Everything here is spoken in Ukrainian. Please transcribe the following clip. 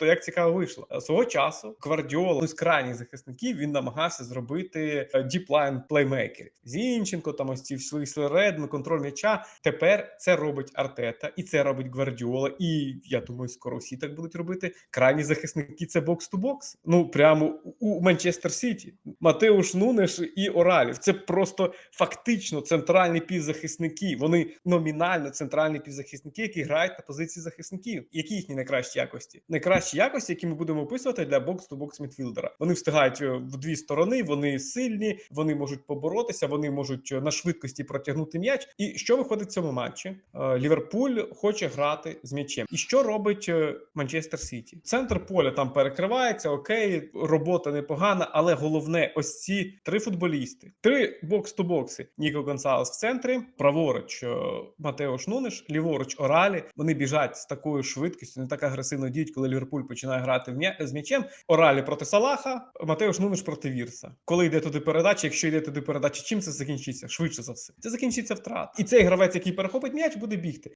То як цікаво вийшло Е, свого часу. Гвардіола з крайніх захисників він намагався зробити е, діплайн плеймейкерів. Зінченко, там ось ці всі редми, контроль м'яча. Тепер це робить Артета, і це робить Гвардіола. І я думаю, скоро всі так будуть робити. Крайні захисники це бокс ту бокс. Ну прямо у Манчестер Сіті. Матеуш Нунеш і Оралів. Це просто фактично центральні півзахисники. Вони номінально центральні півзахисники, які грають на позиції захисників. Які їхні найкращі якості? Найкращі якості, які ми будемо описувати для бокс-ту-бокс мідфілдера. Вони встигають е, в дві сторони, вони сильні, вони можуть поборотися, вони можуть е, на швидкості протягнути м'яч. І що виходить в цьому матчі? Е, Ліверпуль хоче грати з м'ячем. І що робить Манчестер Сіті? Центр поля там перекривається, окей, робота непогана, але головне, ось ці три футболісти, три бокс-ту-бокси. Ніко Гонсалес в центрі, праворуч е, Матеош Нунеш, ліворуч Оралі. Вони біжать з такою швидкістю, не так агресивно діють, коли Ліверпуль починає грати з м'ячем. Оралі проти Салаха, Матеош Нунеш проти Вірса. Коли йде туди передача, якщо йде туди передача, чим це закінчиться? Швидше за все. Це закінчиться втрат. І цей гравець, який перехопить м'яч, буде бігти.